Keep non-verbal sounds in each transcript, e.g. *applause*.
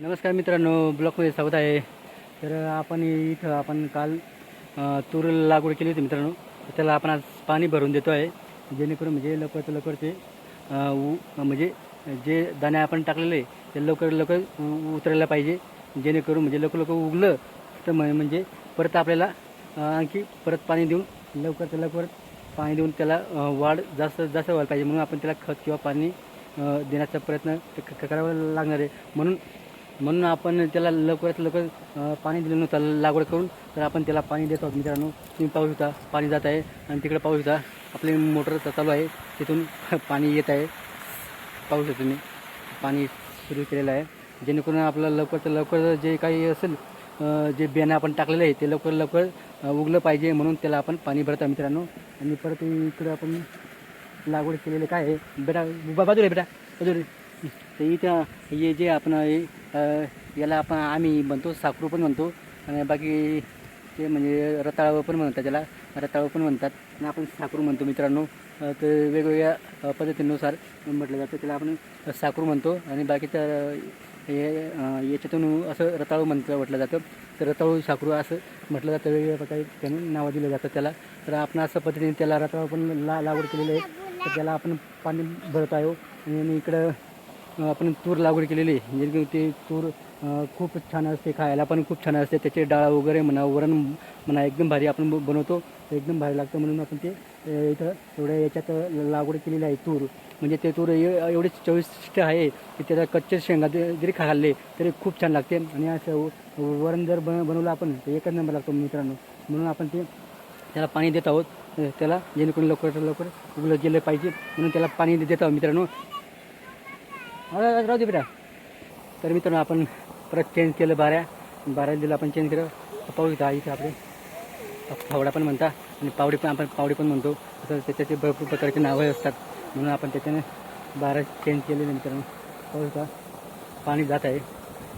नमस्कार मित्रांनो ब्लॉकमध्ये स्वागत आहे. तर आपण इथं आपण काल तूर लागवड केली होती मित्रांनो. त्याला आपण आज पाणी भरून देतो आहे. जेणेकरून म्हणजे लवकर लवकर ते उ म्हणजे जे दाणे आपण टाकलेले ते लवकर लवकर उतरायला पाहिजे. जेणेकरून म्हणजे लवकर लवकर उगलं तर म्हणजे परत आपल्याला आणखी परत पाणी देऊन लवकर लवकर पाणी देऊन त्याला वाढ जास्त जास्त व्हायला पाहिजे. म्हणून आपण त्याला खत किंवा पाणी देण्याचा प्रयत्न क- करावा लागणार आहे. म्हणून म्हणून आपण त्याला लवकरात लवकर पाणी दिलं नव्हतं लागवड करून तर आपण त्याला पाणी देत आहोत मित्रांनो. तुम्ही पाहू शकता पाणी जात आहे आणि तिकडे पाहू शकता आपली मोटर चालू आहे. तिथून *laughs* पाणी येत आहे. पाहू शकता तुम्ही पाणी सुरू केलेलं आहे. जेणेकरून आपल्याला लवकरात लवकर जे काही असेल जे बियाणं आपण टाकलेलं आहे ते लवकर लवकर उगलं पाहिजे म्हणून त्याला आपण पाणी भरतो मित्रांनो. आणि परत इकडं आपण लागवड केलेले काय आहे? बेटा बाजूला आहे बेटा बाजूला तर इथं हे जे आपण हे, याला आपण आम्ही म्हणतो साखरू पण म्हणतो. आणि बाकी ते म्हणजे रताळावं पण म्हणतात त्याला रताळं पण म्हणतात. आणि आपण साखरू म्हणतो मित्रांनो. तर वेगवेगळ्या पद्धतीनुसार म्हटलं जातं. त्याला आपण साखरू म्हणतो. आणि बाकी तर हे याच्यातून असं रताळू म्हणतं म्हटलं जातं. तर रताळू साखरू असं म्हटलं जातं. वेगवेगळ्या प्रकारे त्यांनी नावं दिलं जातं त्याला. तर आपण असं पद्धतीने त्याला रताळू पण ला लागवड केलेलं आहे. तर त्याला आपण पाणी भरत आहो आणि इकडं आपण तूर लागवड केलेली आहे. जेणेकरून ते तूर खूप छान असते खायला पण खूप छान असते. त्याचे डाळ वगैरे म्हणा वरण म्हणा एकदम भारी आपण बनवतो. एकदम भारी लागतं म्हणून आपण ते इथं एवढ्या याच्यात लागवड केलेली आहे तूर. म्हणजे ते तूर एव- एवढे चविष्ट आहे की त्याचा कच्चे शेंगा जरी जरी खाल्ले तरी खूप छान लागते. आणि असं वरण जर बन बनवलं आपण तर एकच नंबर लागतो मित्रांनो. म्हणून आपण ते त्याला पाणी देत आहोत. त्याला जेणेकरून लवकर लवकर उगलं गेलं पाहिजे. म्हणून त्याला पाणी देत आहोत मित्रांनो. राहू दे बेटा. तर मित्रांनो आपण परत चेंज केलं बाऱ्या. बाऱ्या दिलं आपण चेंज केलं. पाहू इथं इथं आपले. फावडा पण म्हणता आणि पावडी पण आपण पावडी पण म्हणतो. असं त्याच्याचे भरपूर प्रकारचे नावं असतात. म्हणून आपण त्याच्याने बारा चेंज केलेले मित्रांनो. पाहू का पाणी जात आहे.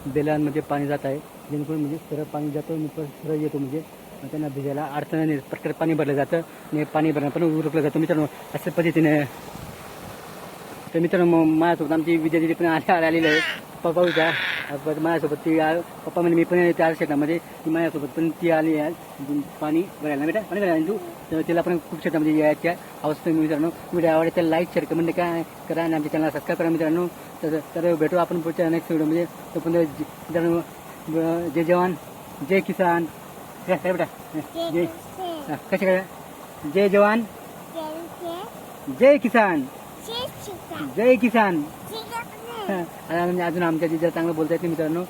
बेलांमध्ये पाणी जात आहे. जेणेकरून म्हणजे सरळ पाणी जातं परत सरळ येतो म्हणजे. त्यांना भिजायला अडचण नाही. पटकन पाणी भरलं जातं. आणि पाणी भरणं पण उरकलं जातं मित्रांनो. अशा पद्धतीने तर मित्रांनो मग माझ्यासोबत आमची विद्यार्थी पण आले आलेली आहे. पप्पा परत माझ्यासोबत ती पप्पा म्हणजे मी पण त्या शेतामध्ये ती माझ्यासोबत पण ती आली आहे. पाणी भरायला बेटा? पाणी भरायला तू? तर तिला पण खूप शेतामध्ये यायच्या अवस्था मी मित्रांनो. व्हिडिओ आवडे त्याला लाईक शेअर कमेंट काय करा आणि आमच्या चॅनल सबस्क्राईब करा मित्रांनो. तर तर भेटू आपण पुढच्या नेक्स्ट व्हिडिओमध्ये तो पण मित्रांनो जय जवान जय किसान. काय बेटा. जय कसे काय जय जवान जय किसान. जय किसान. हा, *laughs* आणि अजून आमच्या जिजा चांगलं बोलता येत मित्रांनो.